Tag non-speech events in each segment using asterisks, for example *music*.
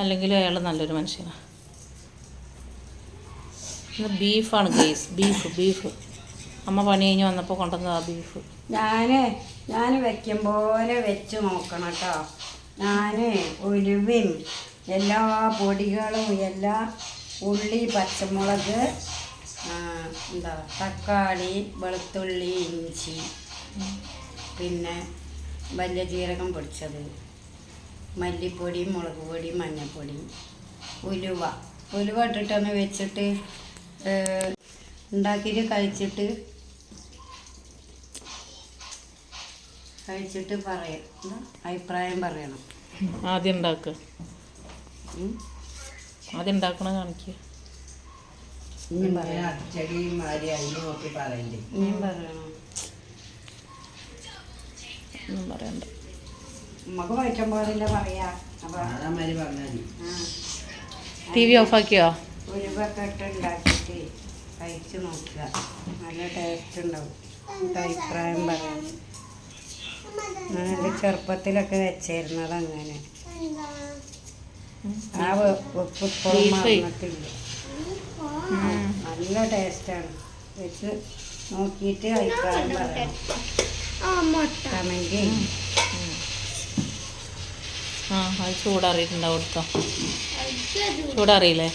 അല്ലെങ്കിൽ അയാൾ നല്ലൊരു മനുഷ്യനാണ് ഇന്ന് ബീഫാണ് ഗേസ്. Beef beef. അമ്മ പണി കഴിഞ്ഞ് വന്നപ്പോൾ കൊണ്ടുവന്നതാ ബീഫ്. ഞാൻ ഞാൻ വെക്കും പോലെ വെച്ച് നോക്കണം കേട്ടോ. ഞാൻ ഉലുവയും എല്ലാ പൊടികളും എല്ലാ ഉള്ളി പച്ചമുളക് എന്താ തക്കാളി വെളുത്തുള്ളി ഇഞ്ചി പിന്നെ വലിയ ജീരകം പൊടിച്ചത്. മല്ലിപ്പൊടി മുളക് പൊടി മഞ്ഞൾപ്പൊടി ഉലുവ. ഉലുവ ഇട്ടിട്ടൊന്ന് വെച്ചിട്ട് ഉണ്ടാക്കിയിട്ട് കഴിച്ചിട്ട് കഴിച്ചിട്ട് പറയാം. അഭിപ്രായം പറയണം. ആദ്യം ഉണ്ടാക്കുക ഉം. ആദ്യം ഉണ്ടാക്കണ കാണിക്കുക ഇനിയും പറയാം. അച്ചടിയും മാരി അതിന് നോക്കി പറയണ്ടേ? ഇനിയും പറയണം. ഒന്നും പറയണ്ട. നമുക്ക് പറ്റും പോലെ പറയാ. അപ്പൊ ടി വി ഓഫാക്കിയോ? ഉരുവൊക്കെ ഇട്ട് ഉണ്ടാക്കിയിട്ട് കഴിച്ച് നോക്കുക. നല്ല ടേസ്റ്റ് ഉണ്ടാവും. അഭിപ്രായം പറയാം ഞാൻ എന്റെ ചെറുപ്പത്തിലൊക്കെ വെച്ചിരുന്നത് അങ്ങനെ. ആ വെപ്പ് ഇപ്പോഴും മറന്നിട്ടില്ല നല്ല ടേസ്റ്റാണ് വെച്ച് നോക്കിയിട്ട് അഭിപ്രായം പറയാം. കമന്റ് ആ അത് ചൂടറിയിട്ടുണ്ടാവും കൊടുത്തോ ചൂടറിയില്ലേ?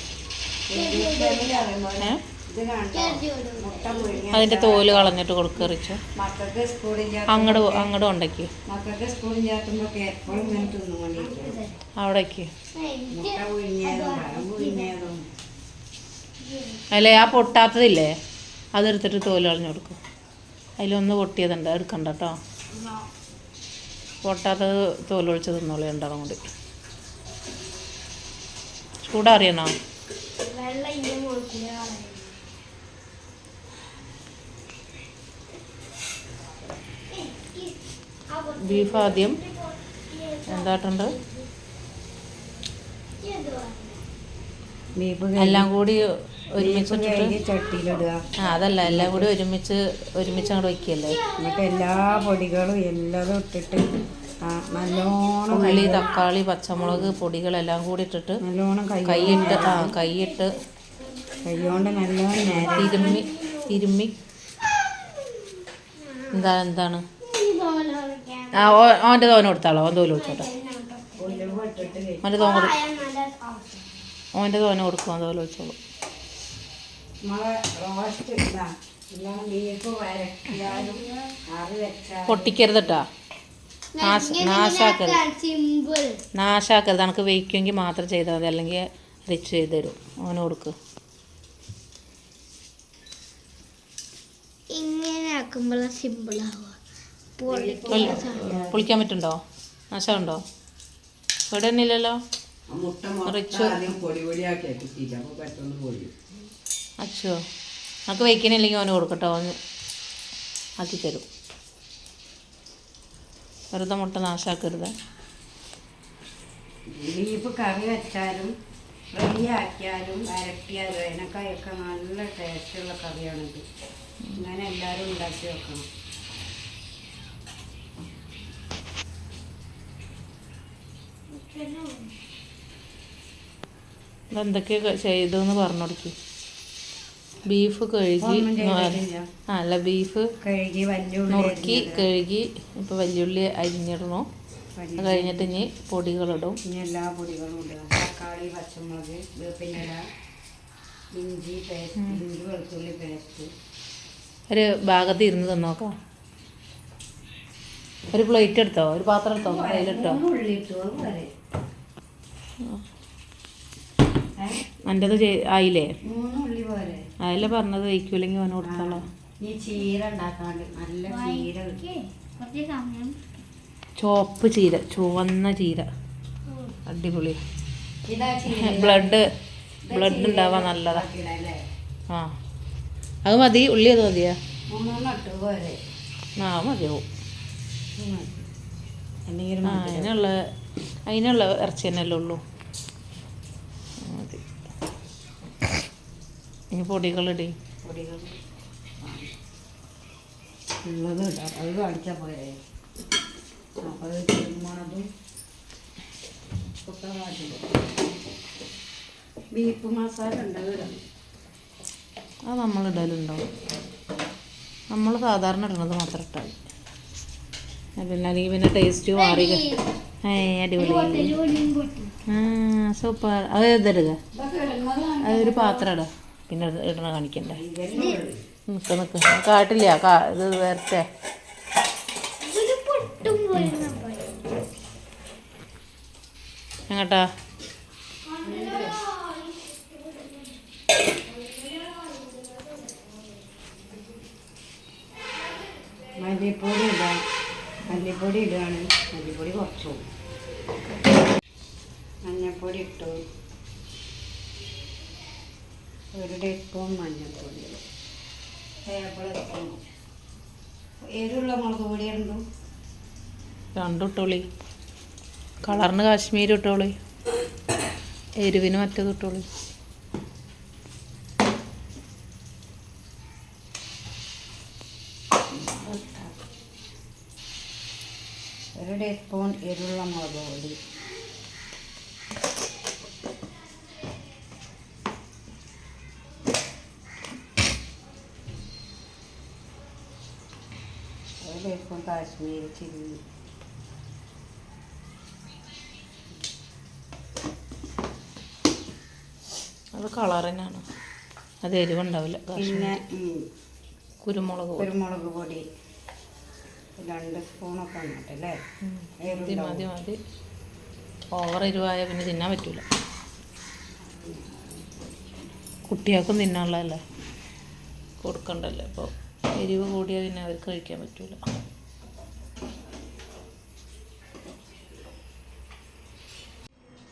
അതിന്റെ തോൽ കളഞ്ഞിട്ട് മക്കൾക്ക് സ്കൂളിൽ അങ്ങോട്ട് അങ്ങോട്ട് ഉണ്ടാക്കി അവിടേക്ക്. അല്ലേ ആ പൊട്ടാത്തതില്ലേ? അതെടുത്തിട്ട് തോൽ കളഞ്ഞു കൊടുക്കും. അതിലൊന്ന് പൊട്ടിയതുണ്ട് എടുക്കണ്ട കേട്ടോ പൊട്ടാത്തത് തോലൊഴിച്ച് തിന്നോളൂ ഉണ്ടാവും കൂടി. ചൂടറിയണോ ബീഫ് ആദ്യം. എന്താട്ടുണ്ട്? ബീഫ് എല്ലാം കൂടി കഴുകി ചട്ടിയിലിടുക. ആ അതല്ല എല്ലാം കൂടി ഒരുമിച്ച് ഒരുമിച്ച് അങ്ങോട്ട് വയ്ക്കല്ലേ എന്നിട്ട് എല്ലാ പൊടികളും എല്ലാതും ഇട്ടിട്ട് നല്ലോണം ഉള്ളി തക്കാളി പച്ചമുളക് പൊടികളെല്ലാം കൂടി ഇട്ടിട്ട് നല്ലോണം കൈയിട്ട് ആ കൈയിട്ട് കൈകൊണ്ട് നല്ലോണം തിരുമ്മി തിരുമ്മി. എന്താ എന്താണ്? ആ ഓ അവന്റെ തോന കൊടുത്താളോ? അവൻ തോൽ കൊടുത്തോട്ടെ. ഓന്റെ തോൻ കൊടുക്കും അവന്റെ തോന കൊടുക്കും തോൽ വെച്ചോളൂ. നമ്മളെ റോസ്റ്റ് ഇതാ. ബീഫ് വരട്ടിയാലും കറി നാശാക്കരുത്. സിമ്പിൾ നാശാക്കരുത്. എനിക്ക് വെയ്ക്കുമെങ്കിൽ മാത്രം ചെയ്താൽ മതി. അല്ലെങ്കിൽ റിച്ച് ചെയ്ത് തരും. അവന് കൊടുക്ക്. ഇങ്ങനെ പൊളിക്കാൻ പറ്റുണ്ടോ നാശമുണ്ടോ? ഇവിടെ തന്നെ ഇല്ലല്ലോ റിച്ച് പൊടി അപ്പോൾ പെട്ടെന്ന് അച്ഛോ നമുക്ക് വയ്ക്കണില്ലെങ്കിൽ അവന് കൊടുക്കട്ടോ അവന് ആക്കി തരും. വെറുതെ മുട്ട നാശാക്കരുത്. ബീഫ് കറി വെച്ചാലും ഫ്രൈ ആക്കിയാലും അരട്ടിയാലും അതിനൊക്കെ നല്ല ടേസ്റ്റുള്ള കറിയാണിത്. ഇങ്ങനെ എല്ലാവരും ഉണ്ടാക്കി വെക്കണം. എന്തൊക്കെ ചെയ്തു എന്ന് പറഞ്ഞു കൊടുക്കി. ബീഫ് കഴുകി ആ അല്ല ബീഫ് കഴുകി നുറുക്കി കഴുകി ഇപ്പോൾ വലിയുള്ളി അരിഞ്ഞിടണം. അത് കഴിഞ്ഞിട്ട് ഇനി പൊടികളിടും. ഇനി എല്ലാ പൊടികളും ഇടുക. തക്കാളി പച്ചമുളക് വേപ്പിനില ഇഞ്ചി പേസ്റ്റ് ഇഞ്ചി വെളുത്തുള്ളി പേസ്റ്റ്. ഒരു ഭാഗത്ത് ഇരുന്ന് തന്നോക്കാം ഒരു പ്ലേറ്റ് എടുത്തോ? ഒരു പാത്രം എടുത്തോ? അതിലിട്ടോ എന്റെത് ആയില്ലേ? മൂന്ന് ഉള്ളി പോരെ. അതല്ലേ പറഞ്ഞത് വയ്ക്കൂലെങ്കിൽ അവന് കൊടുത്തോളാം. ഈ ചീര ഉണ്ടാക്കാണ്ട് നല്ല ചീര. കുറച്ച് സമയം. ചുവപ്പ് ചീര ചുവന്ന ചീര. അടിപൊളി. ഇതാ ചീര. ബ്ലഡ് ബ്ലഡ് ഉണ്ടാവാൻ നല്ലതാ. ആ. അത് മതി ഉള്ളി അത് മതിയാ. ആ മതിയാവും. അതിനുള്ള അതിനുള്ള ഇറച്ചി തന്നെയല്ലേ ഉള്ളൂ മതി ഇനി പൊടികളിടി. പൊടികൾ ഉള്ളത് ഇടാം. അത് കാണിച്ചാൽ പോരെ. അപ്പോൾ ഒക്കെ ബീഫ് മസാല ഉണ്ട് ഇടാം. അത് നമ്മൾ നമ്മൾ സാധാരണ ഇടുന്നത് മാത്രം ഇട്ടാൽ പിന്നെ അല്ലെങ്കിൽ പിന്നെ ടേസ്റ്റ് മാറി ഏ അടിപൊളി. ആ സൂപ്പർ അത് ഇടുന്നതാണ് അതൊരു പാത്രം ഇടുക. പിന്നെ ഇടണ കാണിക്കണ്ടേ? നിൽക്ക് നിൽക്ക് കാട്ടില്ല. കാ ഇത് വരട്ടെ. എങ്ങട്ടാ? മല്ലിപ്പൊടി ഇടാം. മല്ലിപ്പൊടി ഇടുകയാണ് മല്ലിപ്പൊടി കുറച്ചു മഞ്ഞൾപ്പൊടി ഇട്ടു. ഒരു ടീസ്പൂൺ മഞ്ഞൾപ്പൊടി ടേബിൾ സ്പൂൺ എരിവുള്ള മുളക് പൊടി ഉണ്ടോ രണ്ടും ഇട്ടോളി കളറിന് കാശ്മീരി ഇട്ടോളി. എരിവിന് മറ്റേത് ഇട്ടോളി. ഒരു ടീസ്പൂൺ എരിവുള്ള മുളക് പൊടി. കാശ്മീരി ചില്ലി അത് കളർ തന്നെയാണ്. അത് എരിവുണ്ടാവില്ല. പിന്നെ കുരുമുളക് കുരുമുളക് പൊടി. രണ്ട് സ്പൂണൊക്കെ ഉണ്ടല്ലേ മതി മതി മതി. ഓവർ എരിവായ പിന്നെ തിന്നാൻ പറ്റൂല. കുട്ടികൾക്കും തിന്നാനുള്ളതല്ലേ? കൊടുക്കണ്ടല്ലേ? അപ്പോൾ എരിവ് കൂടിയാൽ പിന്നെ അവർക്ക് കഴിക്കാൻ പറ്റൂല.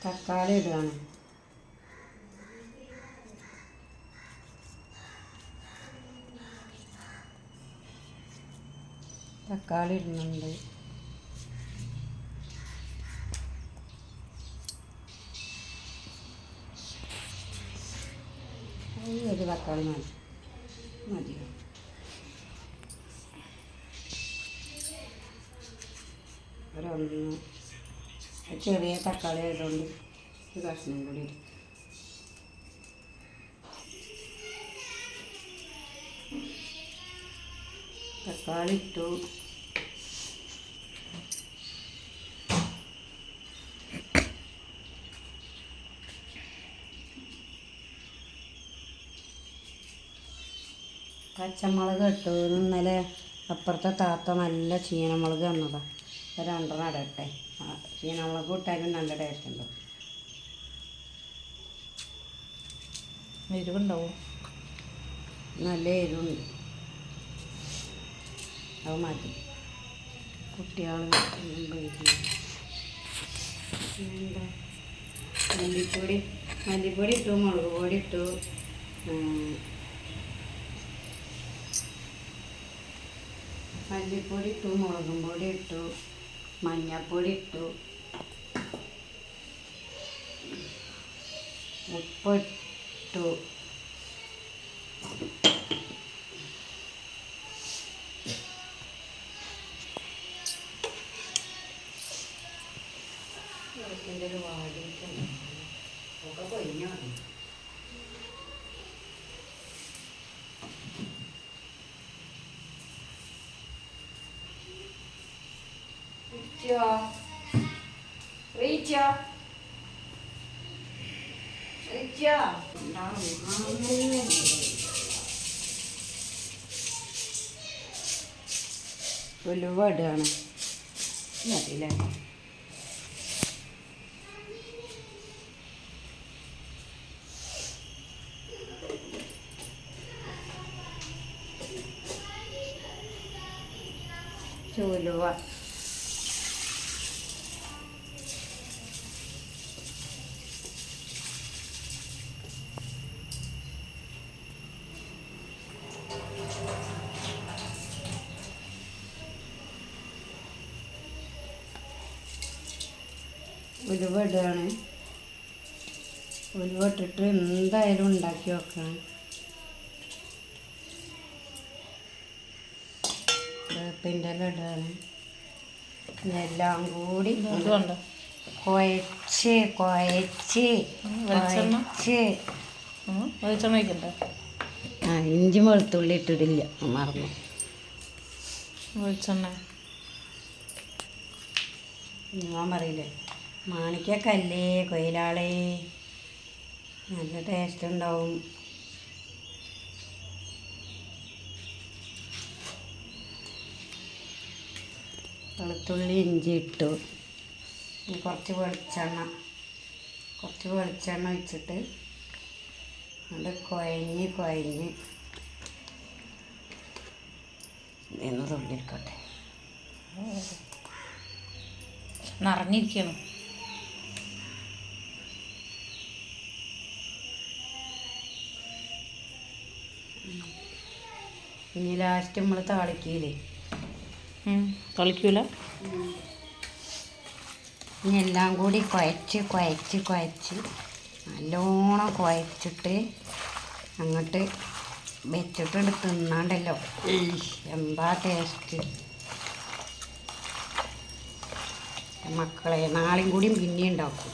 തക്കാളി ഇടുകയാണ്. തക്കാളി ഇടുന്നുണ്ട്. ഒരു തക്കാളി മതി. മതിയോ ഒരൊന്ന് ഒരു ചെറിയ തക്കാളി ആയതുകൊണ്ട്. ഒരു കഷ്ണം കൂടി തക്കാളി ഇട്ടു. പച്ചമുളക് ഇട്ടു. ഇന്നലെ അപ്പുറത്തെ താത്ത നല്ല ചീനമുളക് തന്നതാ. ഒരു രണ്ടെണ്ണം ഇടട്ടെ ചീനമുളക് ഇട്ടാലും നല്ല ടേസ്റ്റ് ഉണ്ടോ എരിവുണ്ടാവും? നല്ല എരിവുണ്ട്. അത് മാറ്റി. കുട്ടികൾ എന്താ മല്ലിപ്പൊടി മല്ലിപ്പൊടി ഇട്ടു മുളക് പൊടി ഇട്ടു. മല്ലിപ്പൊടി ഇട്ടു മുളകും പൊടി ഇട്ടു. മഞ്ഞൾപ്പൊടി ഇട്ടു ഉപ്പ് ഇട്ടു ഇതിന്റെ ഒരു വാടിയിട്ടുണ്ട് ഒക്കെ കൊഴിഞ്ഞു വന്നു ഉലുവ ഒരുപാടാണ്. മതിയില്ലേ? ഉലുവ ഇടുകയാണ് ഉലുവ ഇട്ടിട്ട് എന്തായാലും ഉണ്ടാക്കി വെക്കണം വേപ്പിന്റെ എല്ലാം ഇടുകയാണ് ഇതെല്ലാം കൂടി കുഴച്ച് കുഴച്ച്? കുഴച്ച്. വെളിച്ചെണ്ണ ആ ഇഞ്ചി വെളുത്തുള്ളി ഇട്ടിട്ടില്ല. മറന്നു. വെളിച്ചെണ്ണ. ഞാൻ പറയില്ലേ? മാണിക്കക്കല്ലേ കൊയിലാളെ. നല്ല ടേസ്റ്റ് ഉണ്ടാവും വെളുത്തുള്ളി ഇഞ്ചി ഇട്ടു. കുറച്ച് വെളിച്ചെണ്ണ കുറച്ച് വെളിച്ചെണ്ണ ഒഴിച്ചിട്ട് അത് കുഴഞ്ഞ് കുഴഞ്ഞ് തുള്ളിയിരിക്കട്ടെ നിറഞ്ഞിരിക്കണം. ഇനി ലാസ്റ്റ് നമ്മൾ താളിക്കില്ലേ? തളിക്കൂല? ഇനി എല്ലാം കൂടി കുഴച്ച് കുഴച്ച് കുഴച്ച് നല്ലോണം കുഴച്ചിട്ട് അങ്ങോട്ട് വെച്ചിട്ടുണ്ട് തിന്നാണ്ടല്ലോ. എന്താ ടേസ്റ്റ് മക്കളെ നാളെയും കൂടിയും പിന്നെ ഉണ്ടാക്കും.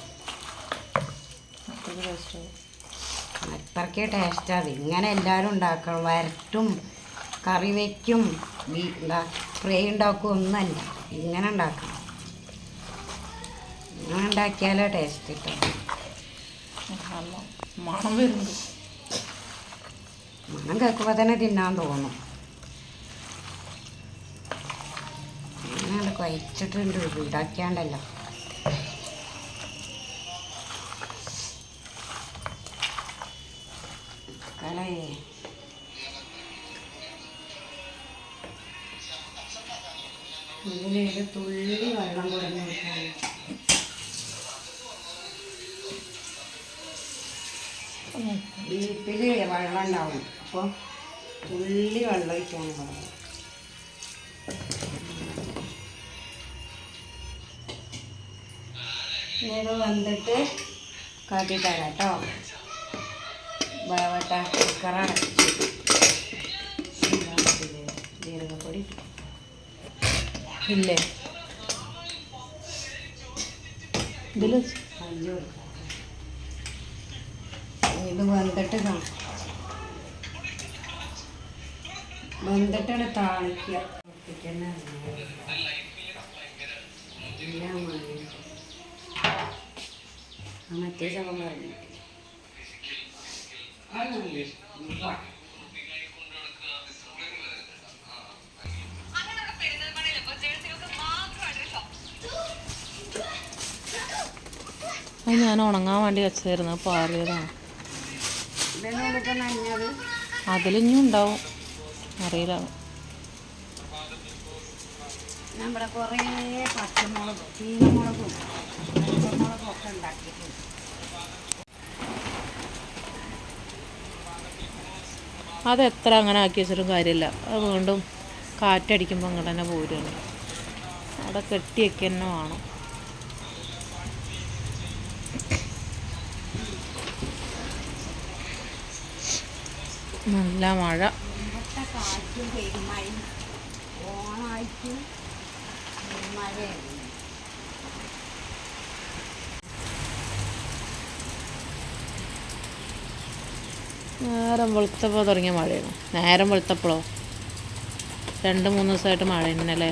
അത്രയ്ക്ക് ടേസ്റ്റാണ് ഇങ്ങനെ എല്ലാവരും ഉണ്ടാക്കണം. വരട്ടും. കറി വയ്ക്കും എന്താ ഫ്രൈ ഉണ്ടാക്കും ഒന്നല്ല. ഇങ്ങനെ ഉണ്ടാക്കണം. ഇങ്ങനെ ഉണ്ടാക്കിയാലോ ടേസ്റ്റ് കിട്ടും. മണം വരുന്നുണ്ട്. മണം കേൾക്കുമ്പോൾ തന്നെ തിന്നാൻ തോന്നും. അങ്ങനെ കുഴച്ചിട്ടുണ്ട്. ഉണ്ടാക്കിയാണ്ടല്ലോ. ഇതിലേക്ക് തുള്ളി വെള്ളം കുറഞ്ഞു കൊടുക്കാം ബീഫിൽ വെള്ളം ഉണ്ടാവും. അപ്പോൾ തുള്ളി വെള്ളം ഒഴിക്കാണ് പറയുന്നത് ഇത് വന്നിട്ട് കാട്ടി തരാം കേട്ടോ വേവട്ട കുക്കറാണ് ജീരകപ്പൊടി. ഇല്ലേ? ഇത് വെന്തിട്ട് കാണാം. വെന്തിട്ടാണ് താളിക്കുക. മറ്റേ ശവം പറഞ്ഞു അത് ഞാൻ ഉണങ്ങാൻ വേണ്ടി വെച്ചായിരുന്നു പാറിയതാണ് അതിലിഞ്ഞും ഉണ്ടാവും. അറിയില്ല. നമ്മുടെ കുറേ പച്ചമുളക് ചീനമുളകും പച്ചമുളകും ഒക്കെ ഉണ്ടാക്കിയിട്ടുണ്ട്. അത് എത്ര അങ്ങനെ ആക്കി വെച്ചിട്ടും കാര്യമില്ല. അത് വീണ്ടും കാറ്റടിക്കുമ്പോൾ അങ്ങോട്ട് തന്നെ പോരുകയാണ് അവിടെ കെട്ടിയൊക്കെ തന്നെ വേണം. നല്ല മഴ. നേരം വെളുത്തപ്പോൾ തുടങ്ങിയ മഴയാണ്. നേരം വെളുത്തപ്പോഴോ രണ്ട് മൂന്ന് ദിവസമായിട്ട് മഴ തന്നെയല്ലേ?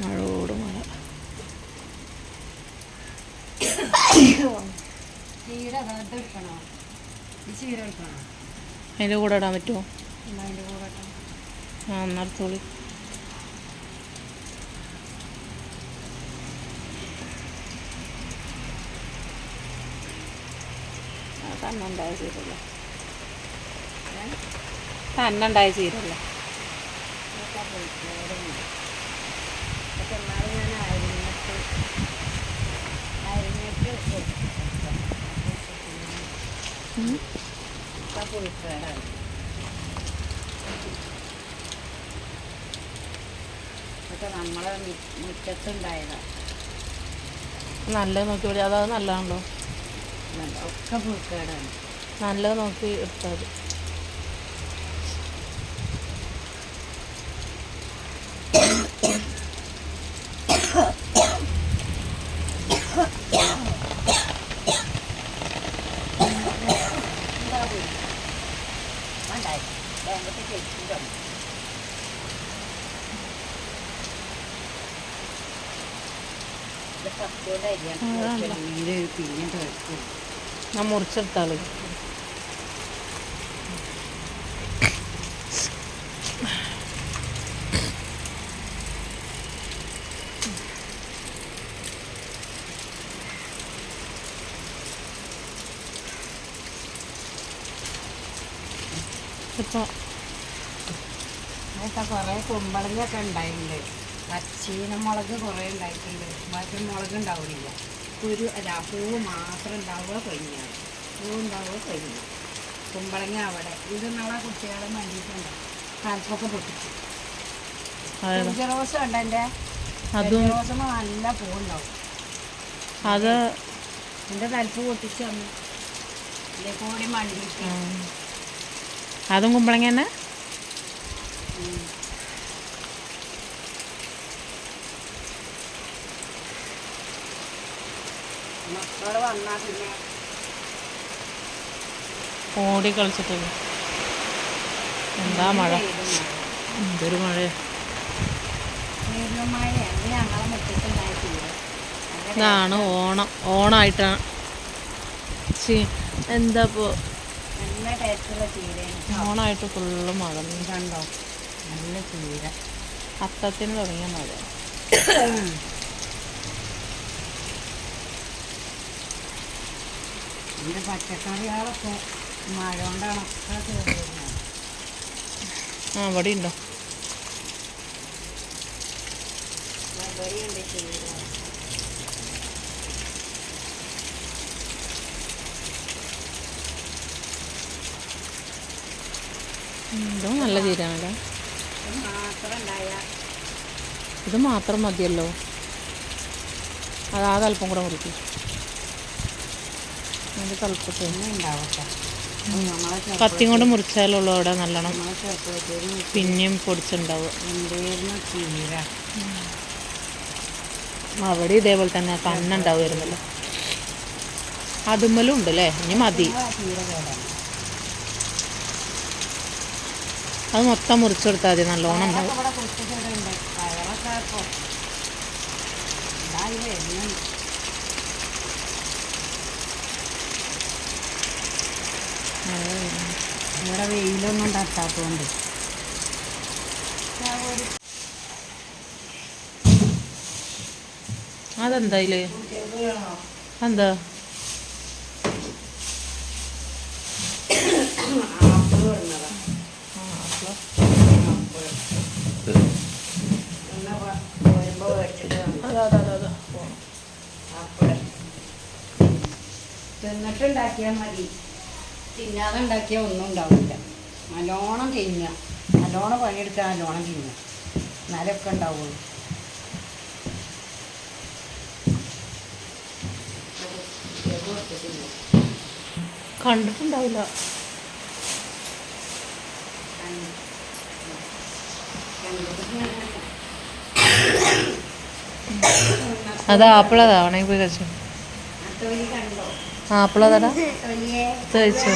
മഴയോട് മഴ. *coughs* ചീര വെറുതെ എടുക്കണോ ഈ ചീര എടുക്കണോ അതിന്റെ കൂടെ ഇടാൻ പറ്റുമോ. ആ എന്നത്തോളി തന്നുണ്ടായ ചീരല്ല? തന്നുണ്ടായ ചീരല്ല? ഇതൊക്കെ ഇതൊക്കെ പുഴുക്കേടാണ് ഇതൊക്കെ നമ്മളെ മുറ്റത്തുണ്ടായതാണ് നല്ലത് നോക്കി അതായത് നല്ലതാണല്ലോ. ഒക്കെ പുഴുക്കേടാണ് നല്ലത് നോക്കി എടുത്താൽ ഞാൻ മുറിച്ചെടുത്താൾ ഇപ്പോൾ അതൊക്കെ കുറേ കുമ്പളങ്ങൊക്കെ പച്ചീനമുളക് കുറേ ഉണ്ടായിട്ടുണ്ട്. ബാക്കി മുളക് ഉണ്ടാവില്ല കുരു അല്ല മാത്രം ഉണ്ടാവുക കൊഴിഞ്ഞാണ് പൂവ് കഴിഞ്ഞു. കുമ്പളങ്ങ അവിടെ. ഇത് നമ്മളെ കുട്ടികളെ വേണ്ടിയിട്ടുണ്ട് കാൽപ്പൊക്കെ പൊട്ടിച്ചു. റോസ് ഉണ്ട് എന്റെ? അതും നല്ല പൂവുണ്ടാവും. അത് എന്റെ തലപ്പ് പൊട്ടിച്ചു തന്നു ഇതിലെ കൂടി മണ്ടിയിട്ട് അതും കുമ്പളങ്ങ തന്നെ? മക്കൾ വന്നാൽ പിന്നെ ഓടി കളിച്ചിട്ടില്ല എന്താ മഴ? എന്തൊരു മഴ? ഇതാണ് ഓണം. ഓണമായിട്ടാണ് ചി എന്താ ഇപ്പോൾ ഓണായിട്ട് ഫുള്ള് മഴ. കണ്ടോ? നല്ല ചീര. അത്തത്തിന് തുടങ്ങിയ മഴ. *clears throat* പച്ചക്കറികളൊക്കെ മഴ കൊണ്ടാണ് ആ വടി ഉണ്ടോ ഇതും നല്ല ചീരാണല്ലോ. ഇത് മാത്രം മതിയല്ലോ. അതാ തലപ്പം കൂടെ മുറിക്കും. അതിന്റെ തലപ്പത്ത് ഒന്നും ഉണ്ടാവട്ടെ. അത് നമ്മളെ ചെറുപ്പ- കത്തി കൊണ്ട് മുറിച്ചാലുള്ളൂ അവിടെ നല്ലോണം. പിന്നെയും പൊടിച്ചുണ്ടാവും. അവിടെ ഇതേപോലെ തന്നെ കണ്ണുണ്ടാവുമായിരുന്നല്ലോ അതുമ്മലും ഉണ്ട് അല്ലേ ഇനി മതി. അത് മൊത്തം മുറിച്ചു കൊടുത്താൽ മതി നല്ലോണം ഉണ്ടാവും. ഇവിടെ വെയിലൊന്നും തട്ടാത്തതുകൊണ്ട് അതെന്തായാലേ എന്താ? വന്നു ആപ്പിൾ തിന്നിട്ടുണ്ടാക്കിയാൽ മതി. തിന്നാതെ ഉണ്ടാക്കിയാൽ ഒന്നും ഉണ്ടാവില്ല നല്ലോണം തിന്നുക. നല്ലോണം പണിയെടുക്കാൻ നല്ലോണം തിന്നുക. എന്നാലൊക്കെ ഉണ്ടാവുള്ളൂ. കണ്ടിട്ടുണ്ടാവില്ല. അത് ആപ്പിളതാ ഉണങ്ങി പോയി കഴിച്ചു കണ്ടോ? ആപ്പിളതാടാ തൊലിയെ തേച്ചോ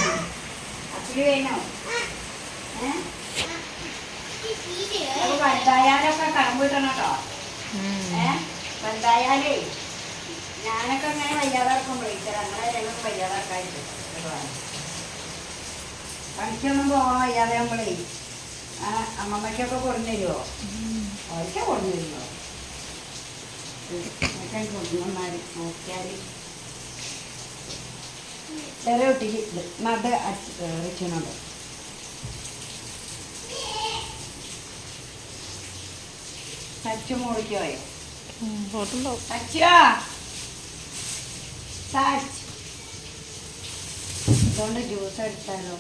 ഞാനൊക്കെ അങ്ങനെ വയ്യാതാക്കുമ്പോഴേ അങ്ങനെ ഞങ്ങൾക്ക് വയ്യാതാക്കായിട്ട് പണിക്കൊന്നും പോകാൻ വയ്യാതെ നമ്മളേ ആ അമ്മമ്മയ്ക്കൊക്കെ കൊണ്ടു തരുമോ അവർക്ക് കൊണ്ടു തരുമോ ഒക്കെ കൊണ്ടുവന്നാൽ നോക്കിയാൽ ചെറിയ കുട്ടിക്ക് ഇത് നട വെച്ചിട്ടുണ്ട് സച്ചു മുറിക്കോയോ ഇതുകൊണ്ട് ജ്യൂസ് എടുത്താലോ?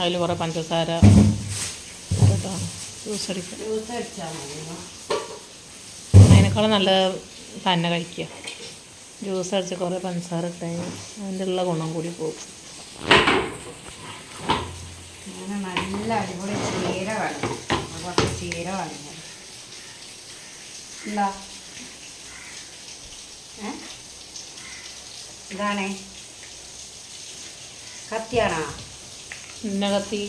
അതിൽ കുറേ പഞ്ചസാര കേട്ടോ ജ്യൂസ് അടിക്കുക ജ്യൂസ് അടിച്ചാൽ മതി അതിനേക്കാളും നല്ല തന്നെ കഴിക്കുക. ജ്യൂസ് അടിച്ച് കുറേ പഞ്ചസാര ഇട്ട് അതിന്റെ ഉള്ള ഗുണം കൂടി പോകും. അങ്ങനെ നല്ല അടിപൊളി ചീര വേണം. കുറച്ച് ചീര വേണം. എന്താ ഇതാണേ. കത്തിയാണോ പിന്നെ കത്തി?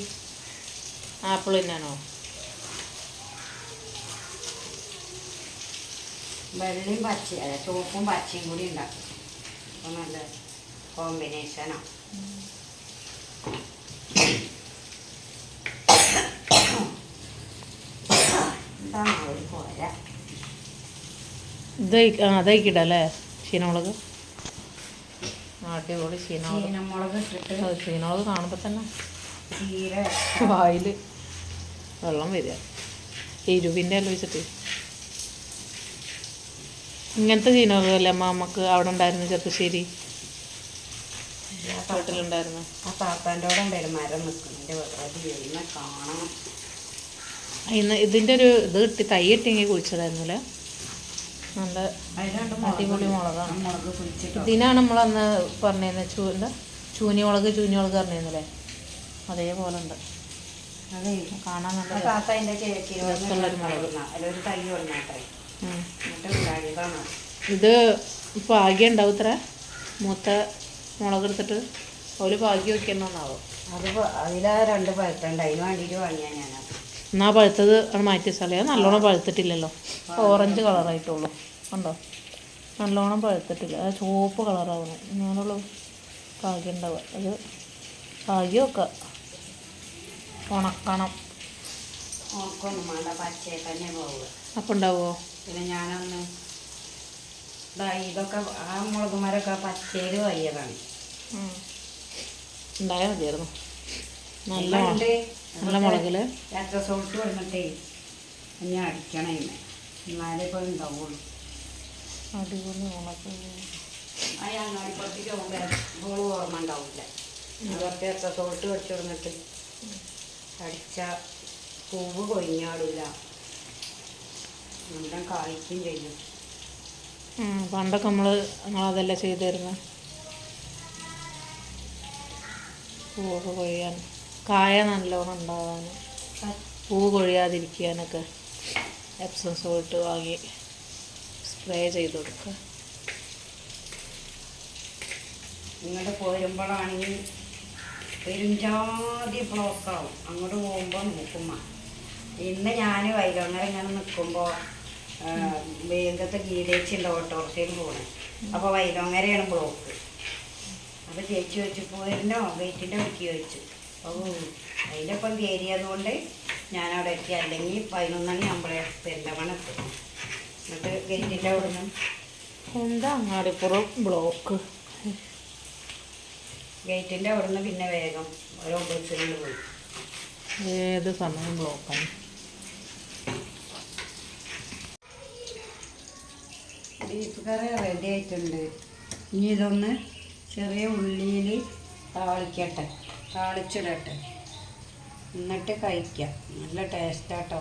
ആപ്പിൾ വെള്ളയും പച്ച അല്ല ചുവപ്പും പച്ചയും കൂടി ഉണ്ടാക്കും. അപ്പോൾ നല്ല കോമ്പിനേഷനാണ് ഇതാണ് ഒരു പോര ഇത് കാണുമ്പോ അതേക്കിട അല്ലേ? ചീനമുളക് ആ, അടിപൊളി ചീനമുളക് ചീനമുളക് ഇട്ടിട്ട് അത് ചീനമുളക് കാണുമ്പോൾ തന്നെ വായിൽ വായിൽ വെള്ളം വരിക. എരുവിന്റെ അല്ല വെച്ചിട്ട് ഇങ്ങനത്തെ ചീനമുളകല്ലേ അമ്മ നമുക്ക് അവിടെ ഉണ്ടായിരുന്നു ചെറുപ്പശ്ശേരി. വീട്ടിലുണ്ടായിരുന്നു ആ താത്താന്റെ കൂടെ ഉണ്ടായിരുന്നു. മരം നിൽക്കുന്നതിന്റെ വെറുതെ വരുന്ന കാണണം. ഇന്ന് ഇതിന്റെ ഒരു ഇത് കിട്ടി തൈ കിട്ടിയെങ്കിൽ കുഴിച്ചതായിരുന്നല്ലേ നല്ല അടിപൊളി മുളകാണ്. മുളക് ഇതിനാണ് നമ്മളന്ന് പറഞ്ഞിരുന്നത് ചൂ എന്താ? ചൂനി മുളക് പറഞ്ഞിരുന്നില്ലേ? അതേപോലെ ഉണ്ട് കാണാൻ നല്ല രസമുള്ളൊരു മുളക്. ഇത് ഭാഗ്യം ഉണ്ടാവും ഇത്ര മൂത്ത മുളക് എടുത്തിട്ട് ഒരു ഭാഗ്യം വെക്കണമെന്നാവും അത് അതിലാ രണ്ട് പഴുത്തുണ്ട്. അതിന് വേണ്ടിയിട്ട് വാങ്ങിയാ ഞാൻ എന്നാ പഴുത്തത് അത് മാറ്റി സ്ഥലം അത് നല്ലോണം പഴുത്തിട്ടില്ലല്ലോ. ഓറഞ്ച് കളറായിട്ടുള്ളൂ. ഉണ്ടോ നല്ലോണം പഴുത്തിട്ടില്ല. അത് ചുവപ്പ് കളറാവണം. അങ്ങനെയുള്ള ഭാഗ്യം ഉണ്ടാവുക. അത് ഭാഗ്യമൊക്കെ ഉണക്കണം. ഉണക്കൊന്നും വേണ്ട. പച്ചയെ തന്നെ പോവുക. അപ്പം ഉണ്ടാവുമോ പിന്നെ ഞാനൊന്ന് ഇതാ ഇതൊക്കെ ആ മുളക് മരമൊക്കെ പച്ചേര് വയ്യതാണ് ഉണ്ടായാൽ മതിയായിരുന്നു. നല്ല. നല്ല മുളകിൽ എത്ര സോൾട്ട് വന്നിട്ടേ ഇനി അടിക്കണം ഇന്ന്. എന്നാലേ ഇപ്പോൾ ഉണ്ടാവുള്ളൂ. അടിപൊളി മുളക് ആ അങ്ങാടിപ്പുറത്തേക്ക് പോകുമ്പോൾ ഇപ്പോൾ ഓർമ്മ ഉണ്ടാവില്ല കുറച്ച് അടിച്ച പൂവ് കൊഴിഞ്ഞാടില്ല നല്ല കായ്ക്കും ചെയ്യും ഉം, പണ്ടൊക്കെ നമ്മൾ നമ്മളതെല്ലാം ചെയ്തിരുന്നു. പൂവൊക്കെ കൊഴിയാൻ. കായ നല്ലോണം ഉണ്ടാകാൻ പൂ കൊഴിയാതിരിക്കാനൊക്കെ എപ്സം സോൾട്ട് വാങ്ങി സ്പ്രേ ചെയ്ത് കൊടുക്കുക ഇങ്ങോട്ട് പോരുമ്പോഴാണെങ്കിൽ പെരുംജാതി ബ്ലോക്കാവും അങ്ങോട്ട് പോകുമ്പോൾ നോക്കുമ്പോൾ ഇന്ന് ഞാൻ വൈകുന്നേരം ഇങ്ങനെ നിൽക്കുമ്പോൾ വേഗത്തെ ഗീതേച്ചിന്റെ ഓട്ടോറിക്ഷയിൽ പോണേ. അപ്പോൾ വൈകുന്നേരമാണ് ബ്ലോക്ക്. അപ്പോൾ ചേച്ചി വെച്ച് പോയിരുന്നോ വെയിറ്റിന്റെ വെക്കി വെച്ചു അപ്പോൾ അതിന്റെ ഒപ്പം കയറിയതുകൊണ്ട് ഞാനവിടെ എത്തി. അല്ലെങ്കിൽ പതിനൊന്നണി ആകുമ്പോഴേ പെരുന്തമണ എത്തും. എന്നിട്ട് ഗേറ്റിന്റെ അവിടെ നിന്ന് എന്താ അങ്ങാടിപ്പുറം ബ്ലോക്ക്? ഗേറ്റിന്റെ അവിടെ നിന്ന് പിന്നെ വേഗം ഓരോ ബസ്സിനുള്ളിൽ പോയി. ഏത് സമയം ബ്ലോക്കാണ്? ബീഫ് കറി റെഡി ആയിട്ടുണ്ട്. ഇനി ഇതൊന്ന് ചെറിയ ഉള്ളിയിൽ താളിക്കട്ടെ. താളിച്ചിടട്ടെ. എന്നിട്ട് കഴിക്കാം. നല്ല ടേസ്റ്റാട്ടോ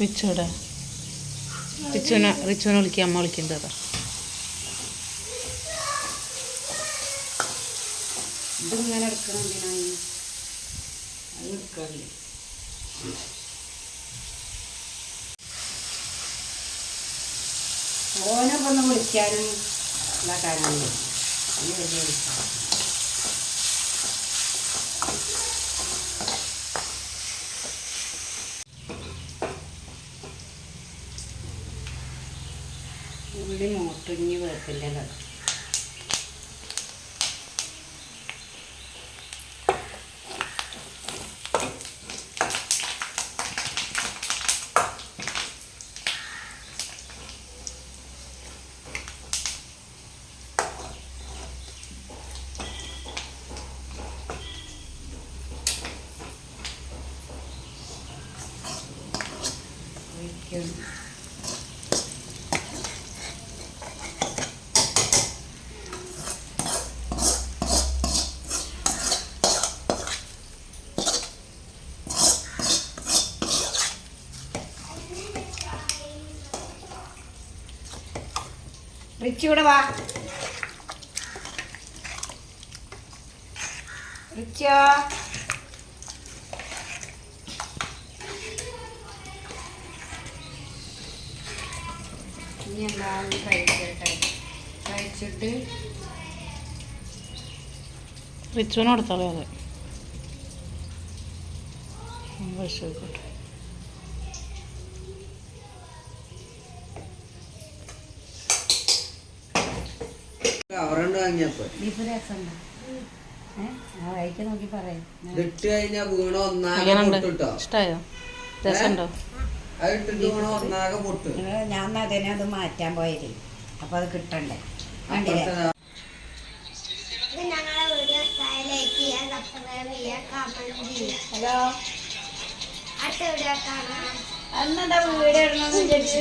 റിച്ചുവിടെ റിച്ചുവിനെ റിച്ചുവിനെ വിളിക്കുക അമ്മ വിളിക്കേണ്ടതാ ഇതിങ്ങനെ എടുക്കണം വിളിക്കാനും വിളിക്കാം. ഉള്ളി മൂട്ടിഞ്ഞ് റിച്ചിയുടെ വാ. റിച്ചോ ഇനി എന്താണ് കഴിക്കട്ടെ കഴിച്ചിട്ട് റിച്ചുവിന് കൊടുത്താലേ അതെ. വിഷയപ്പെട്ടു ഒന്നാകെ പൊട്ട്. ഞാൻ അതിനെ അത് മാറ്റാൻ പോയത്. അപ്പൊ അത് കിട്ടണ്ടേ. വീഡിയോ ഹലോ അടുത്ത വീഡിയോ കാണാം. അന്നെന്താ വീട് ഇടണമെന്ന് വിചാരിച്ചു?